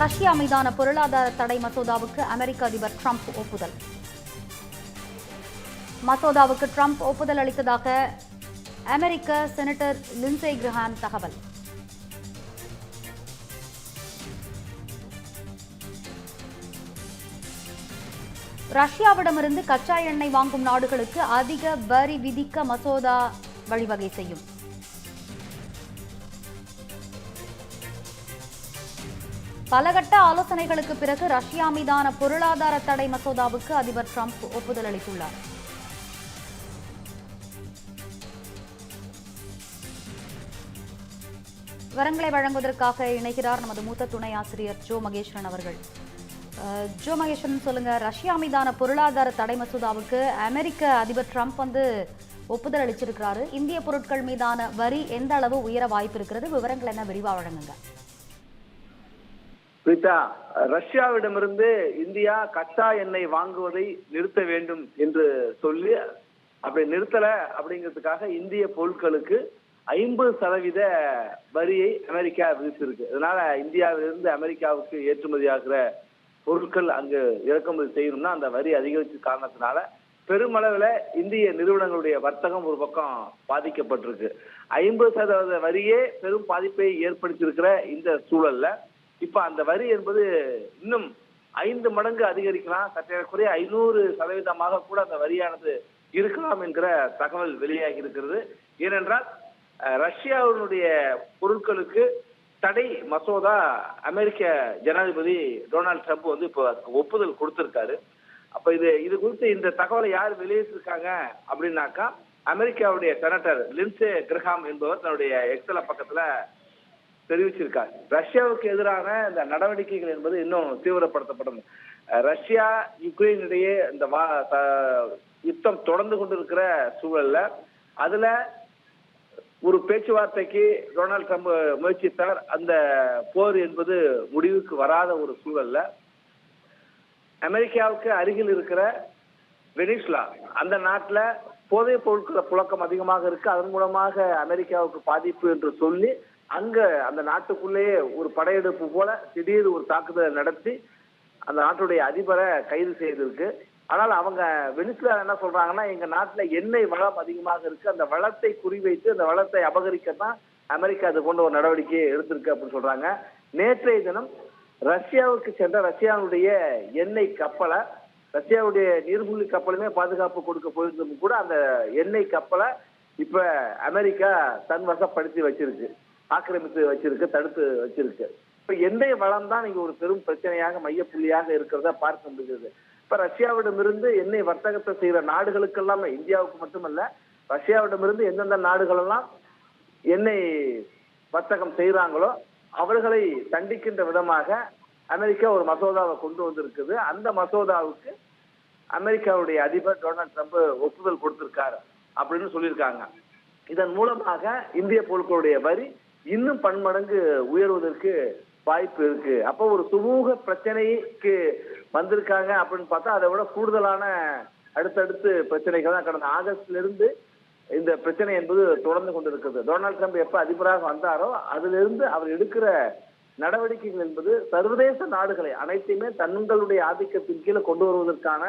Russia மீதான பொருளாதார தடை மசோதாவுக்கு அமெரிக்க அதிபர் ட்ரம்ப் ஒப்புதல். மசோதாவுக்கு ட்ரம்ப் ஒப்புதல் அளித்ததாக அமெரிக்க செனட்டர் லின்சே கிரஹாம் தகவல். ரஷ்யாவிடமிருந்து கச்சா எண்ணெய் வாங்கும் நாடுகளுக்கு அதிக வரி விதிக்க மசோதா வழிவகை செய்யும். பலகட்ட ஆலோசனைகளுக்கு பிறகு ரஷ்யா மீதான பொருளாதார தடை மசோதாவுக்கு அதிபர் ட்ரம்ப் ஒப்புதல் அளித்துள்ளார். விவரங்களை வழங்குவதற்காக இணைகிறார் நமது மூத்த துணை ஆசிரியர் ஜோ மகேஸ்வரன் அவர்கள். ஜோ மகேஸ்வரன் சொல்லுங்க. ரஷ்யா மீதான பொருளாதார தடை மசோதாவுக்கு அமெரிக்க அதிபர் ட்ரம்ப் வந்து ஒப்புதல் அளிச்சிருக்கிறாரு. இந்திய பொருட்கள் மீதான வரி எந்த அளவு உயர வாய்ப்பு இருக்கிறது? விவரங்கள் என்ன? விரிவாக வழங்குங்க. ஸ்மிதா ரஷ்யாவிடமிருந்து இந்தியா கச்சா எண்ணெய் வாங்குவதை நிறுத்த வேண்டும் என்று சொல்லி அப்படி நிறுத்தல அப்படிங்கிறதுக்காக இந்திய பொருட்களுக்கு ஐம்பது சதவீத வரியை அமெரிக்கா விதிச்சிருக்கு. இதனால இந்தியாவிலிருந்து அமெரிக்காவுக்கு ஏற்றுமதி ஆகிற பொருட்கள் அங்கு இறக்குமதி செய்யணும்னா அந்த வரி அதிகரிச்ச காரணத்தினால பெருமளவுல இந்திய நிறுவனங்களுடைய வர்த்தகம் ஒரு பக்கம் பாதிக்கப்பட்டிருக்கு. ஐம்பது சதவீத வரியே பெரும் பாதிப்பை ஏற்படுத்தியிருக்கிற இந்த சூழல்ல இப்ப அந்த வரி என்பது இன்னும் ஐந்து மடங்கு அதிகரிக்கலாம். சற்றேறக்குறைய ஐநூறு சதவீதமாக கூட அந்த வரியானது இருக்கலாம் என்கிற தகவல் வெளியாகி இருக்கிறது. ஏனென்றால் ரஷ்யாவினுடைய பொருட்களுக்கு தடை மசோதா அமெரிக்க ஜனாதிபதி டொனால்ட் ட்ரம்ப் வந்து இப்போ ஒப்புதல் கொடுத்திருக்காரு. அப்ப இது இது குறித்து இந்த தகவலை யார் வெளியிட்டிருக்காங்க அப்படின்னாக்கா அமெரிக்காவுடைய செனட்டர் லின்சே கிரஹாம் என்பவர் தன்னுடைய எக்ஸல பக்கத்துல தெரிவிச்சிருக்கார் ரஷ்யாவுக்கு எதிரான இந்த நடவடிக்கைகள் என்பது இன்னும் தீவிரப்படுத்தப்படும் ரஷ்யா யுக்ரைன் இடையே இந்த வா- த- யுத்தம் தொடர்ந்து கொண்டிருக்கிற சூழல்ல அதுல ஒரு பேச்சுவார்த்தைக்கு டொனால்ட் ட்ரம்ப் முயற்சித்தார். அந்த போர் என்பது முடிவுக்கு வராத ஒரு சூழல்ல. அமெரிக்காவுக்கு அருகில் இருக்கிற வெனிஸ்லா அந்த நாட்டில் போதைப் பொருட்கள புழக்கம் அதிகமாக இருக்கு. அதன் மூலமாக அமெரிக்காவுக்கு பாதிப்பு என்று சொல்லி அங்க அந்த நாட்டுக்குள்ளேயே ஒரு படையெடுப்பு போல திடீர் ஒரு தாக்குதலை நடத்தி அந்த நாட்டுடைய அதிபரை கைது செய்திருக்கு. ஆனால் அவங்க வெனிசுலா என்ன சொல்றாங்கன்னா எங்க நாட்டுல எண்ணெய் வளம் அதிகமாக இருக்கு அந்த வளத்தை குறிவைத்து அந்த வளத்தை அபகரிக்கத்தான் அமெரிக்கா அது கொண்டு ஒரு நடவடிக்கையை எடுத்திருக்கு அப்படின்னு சொல்றாங்க. நேற்றைய தினம் ரஷ்யாவுக்கு சென்ற ரஷ்யாவுடைய எண்ணெய் கப்பலை ரஷ்யாவுடைய நீர்மூழ்கி கப்பலுமே பாதுகாப்பு கொடுக்க போயிருந்தும் கூட அந்த எண்ணெய் கப்பலை இப்ப அமெரிக்கா தன் வசப்படுத்தி வச்சிருக்கு. ஆக்கிரமித்து வச்சிருக்கு தடுத்து வச்சிருக்கு. இப்ப எண்ணெய் வளம் தான் இங்க ஒரு பெரும் பிரச்சனையாக மையப்புள்ளியாக இருக்கிறதா பார்க்க முடிகிறது. இப்ப ரஷ்யாவிடமிருந்து எண்ணெய் வர்த்தகத்தை செய்யற நாடுகளுக்கெல்லாம் இந்தியாவுக்கு மட்டுமல்ல ரஷ்யாவிடமிருந்து எந்தெந்த நாடுகள் எல்லாம் எண்ணெய் வர்த்தகம் செய்யறாங்களோ அவர்களை தண்டிக்கின்ற விதமாக அமெரிக்கா ஒரு மசோதாவை கொண்டு வந்திருக்குது. அந்த மசோதாவுக்கு அமெரிக்காவுடைய அதிபர் டொனால்ட் ட்ரம்ப் ஒப்புதல் கொடுத்திருக்காரு அப்படின்னு சொல்லியிருக்காங்க. இதன் மூலமாக இந்திய பொருட்களுடைய வரி இன்னும் பன்மடங்கு உயர்வதற்கு வாய்ப்பு இருக்கு. அப்போ ஒரு சுமூக பிரச்சனைக்கு வந்திருக்காங்க அப்படின்னு பார்த்தா அதை விட கூடுதலான அடுத்தடுத்து பிரச்சனைகள் தான் கடந்த ஆகஸ்ட்ல இருந்து இந்த பிரச்சனை என்பது தொடர்ந்து கொண்டிருக்கிறது. டொனால்ட் ட்ரம்ப் எப்ப அதிபராக வந்தாரோ அதிலிருந்து அவர் எடுக்கிற நடவடிக்கைகள் என்பது சர்வதேச நாடுகளை அனைத்தையுமே தங்களுடைய ஆதிக்கத்தின் கீழே கொண்டு வருவதற்கான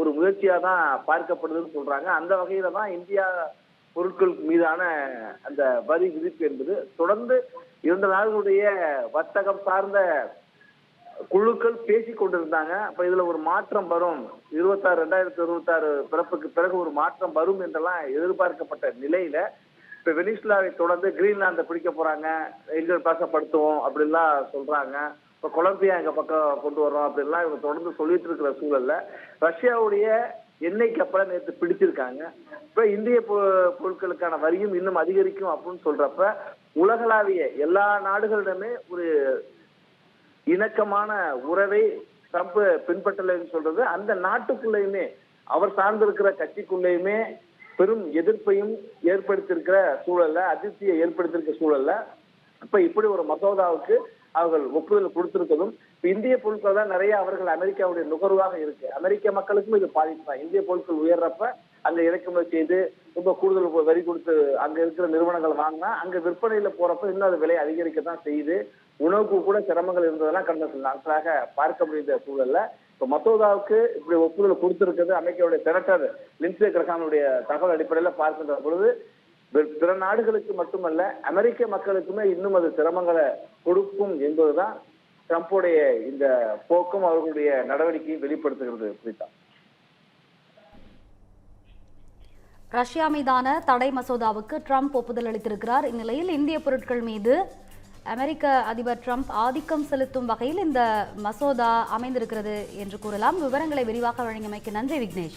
ஒரு முயற்சியா தான் பார்க்கப்படுதுன்னு சொல்றாங்க. அந்த வகையில தான் இந்தியா பொருட்கள் மீதான அந்த வரி விதிப்பு என்பது தொடர்ந்து இரண்டு நாடுகளுடைய வர்த்தகம் சார்ந்த குழுக்கள் பேசி கொண்டிருந்தாங்க. அப்ப இதுல ஒரு மாற்றம் வரும். இருபத்தாறு ரெண்டாயிரத்தி இருபத்தாறு பிறப்புக்கு பிறகு ஒரு மாற்றம் வரும் என்றெல்லாம் எதிர்பார்க்கப்பட்ட நிலையில இப்ப வெனிஸ்லாவை தொடர்ந்து கிரீன்லாந்தை பிடிக்க போறாங்க. எங்கள் பாசப்படுத்துவோம் அப்படின்லாம் சொல்றாங்க. இப்ப கொலம்பியா எங்க பக்கம் கொண்டு வரோம் அப்படின்லாம் இவங்க தொடர்ந்து சொல்லிட்டு இருக்கிற சூழல்ல ரஷ்யாவுடைய எண்ணெய் கப்பலை நேற்று பிடிச்சிருக்காங்க. இப்ப இந்திய பொ- பொருட்களுக்கான வரியும் இன்னும் அதிகரிக்கும் அப்படின்னு சொல்றப்ப உலகளாவிய எல்லா நாடுகளிடமே ஒரு இணக்கமான உறவை ட்ரம்ப் பின்பற்றலைன்னு சொல்றது அந்த நாட்டுக்குள்ளேயுமே அவர் சார்ந்திருக்கிற கட்சிக்குள்ளேயுமே பெரும் எதிர்ப்பையும் ஏற்படுத்தியிருக்கிற சூழல்ல அதிர்ச்சியை ஏற்படுத்தியிருக்கிற சூழல்ல இப்ப இப்படி ஒரு மசோதாவுக்கு அவர்கள் ஒப்புதல் கொடுத்திருக்கதும் இந்திய பொருட்கள் தான் நிறைய அவர்கள் அமெரிக்காவுடைய நுகர்வாக இருக்கு. அமெரிக்க மக்களுக்கும் இது பாதிப்பு தான் இந்திய பொருட்கள் உயர்றப்ப அங்க இறக்குமதி செய்து ரொம்ப கூடுதல் வரி கொடுத்து அங்க இருக்கிற நிறுவனங்கள் வாங்கினா அங்க விற்பனையில போறப்ப இன்னும் அது விலை அதிகரிக்க தான் செய்யுது. உணவுக்கு கூட சிரமங்கள் இருந்ததெல்லாம் கடந்த சில நாட்களாக பார்க்க முடிந்த சூழல்ல. இப்ப மசோதாவுக்கு இப்படி ஒப்புதல் கொடுத்திருக்கிறது அமெரிக்காவுடைய செனட்டர் லின்சே கிரகானுடைய தகவல் அடிப்படையில பார்க்கின்ற பொழுது பிற நாடுகளுக்கு மட்டுமல்ல அமெரிக்க மக்களுக்குமே இன்னும் அது சிரமங்களை கொடுக்கும் என்பதுதான் ட்ரம்ப்புடைய இந்த போக்கும் அவர்களுடைய நடவடிக்கையும் வெளிப்படுத்துகிறது பிரீதா. ரஷ்யா மீதான தடை மசோதாவுக்கு ட்ரம்ப் ஒப்புதல் அளித்திருக்கிறார். இந்நிலையில் இந்திய பொருட்கள் மீது அமெரிக்க அதிபர் ட்ரம்ப் ஆதிக்கம் செலுத்தும் வகையில் இந்த மசோதா அமைந்திருக்கிறது என்று கூறலாம். விவரங்களை விரிவாக வழங்கியமைக்கு நன்றி விக்னேஷ்.